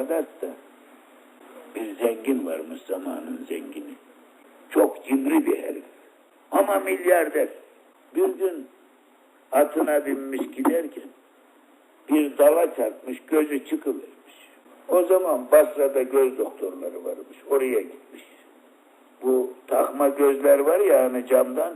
ibadet de. Bir zengin varmış zamanın zengini. Çok cimri bir herif. Ama milyarder. Bir gün atına binmiş giderken bir dala çarpmış, gözü çıkıvermiş. O zaman Basra'da göz doktorları varmış, oraya gitmiş. Bu takma gözler var ya hani camdan,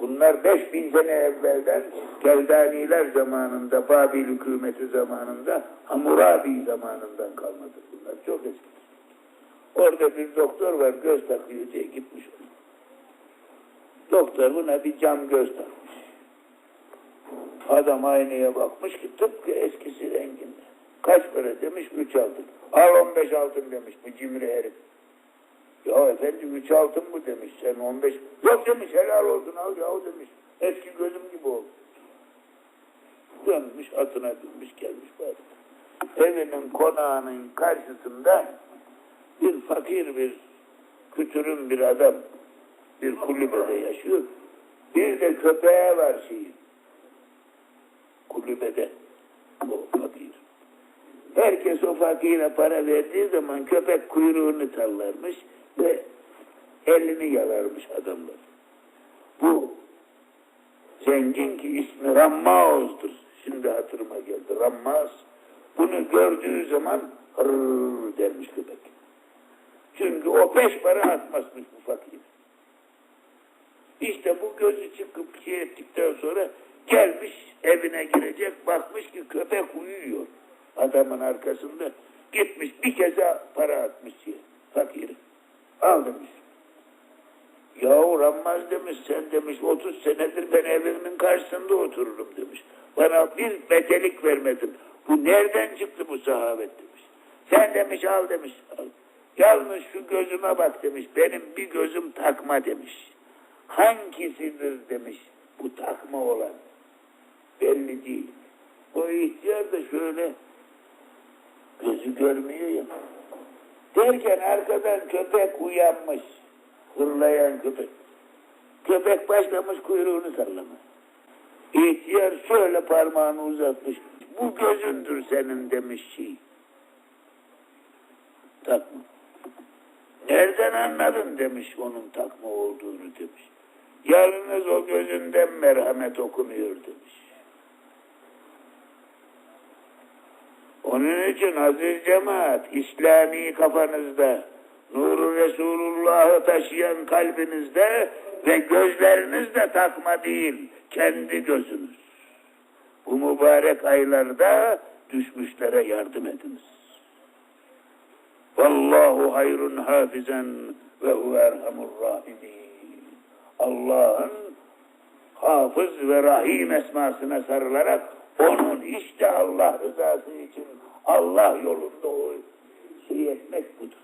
Bunlar 5000 sene evvelden Keldaniler zamanında, Babil hükümeti zamanında, Hammurabi zamanından kalmadır bunlar. Çok eski. Orada bir doktor var, göz takıyor diye gitmiş. Doktor buna bir cam göz takmış. Adam aynaya bakmış ki tıpkı eskisi renginde. Kaç para demiş, üç altın. Al on beş altın demiş bu cimri herif. Ya efendim üç altın mı demiş sen on beş. Yok demiş helal olsun al yahu demiş. Eski gözüm gibi oldu. Dönmüş atına binmiş gelmiş bari. Evinin konağının karşısında bir fakir bir kütürün bir adam bir kulübede yaşıyor. Bir de köpeğe var şeyin. Kulübede. O fakir. Herkes o fakire para verdiği zaman köpek kuyruğunu sallarmış elini yalarmış adamlar. Bu zengin ki ismi Rammaoz'dur. Şimdi hatırıma geldi. Rammaz. Bunu gördüğü zaman hırrrr dermiş köpek. Çünkü o beş para atmazmış bu fakir. İşte bu gözü çıkıp şey ettikten sonra gelmiş evine girecek bakmış ki köpek uyuyor adamın arkasında. Gitmiş bir keze para atmış diye fakir. Al demiş. Yahu Rammaz demiş sen demiş 30 senedir ben evimin karşısında otururum demiş. Bana bir betelik vermedin. Bu nereden çıktı bu sahabet demiş. Sen demiş al demiş. Al. Yalnız şu gözüme bak demiş. Benim bir gözüm takma demiş. Hangisidir demiş bu takma olan. Belli değil. O ihtiyar da şöyle gözü görmüyor ya. Derken arkadan köpek uyanmış. Hırlayan köpek. Köpek başlamış kuyruğunu sallamaya. İhtiyar şöyle parmağını uzatmış. Bu gözündür senin demiş şey. Takma. Nereden anladın demiş onun takma olduğunu demiş. Yalnız o gözünden merhamet okunuyor demiş. Onun için aziz cemaat İslami kafanızda nuru Resulullah'ı taşıyan kalbinizde ve gözlerinizde takma değil kendi gözünüz. Bu mübarek aylarda düşmüşlere yardım ediniz. Vallahu hayrun hafizen ve huve erhamur rahimin. Allah'ın hafız ve rahim esmasına sarılarak onun işte Allah rızası için Allah yolunda o şey etmek budur.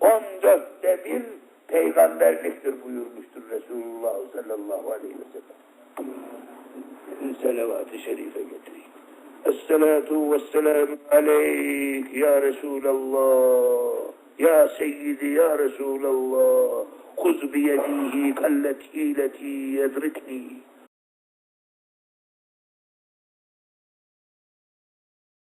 On dörtte bir رسول الله صلى الله عليه وسلم من سلوات شريفة قدري الصلاة والسلام عليك يا رسول الله يا سيدي يا رسول الله خذ بيديه التي التي يدركني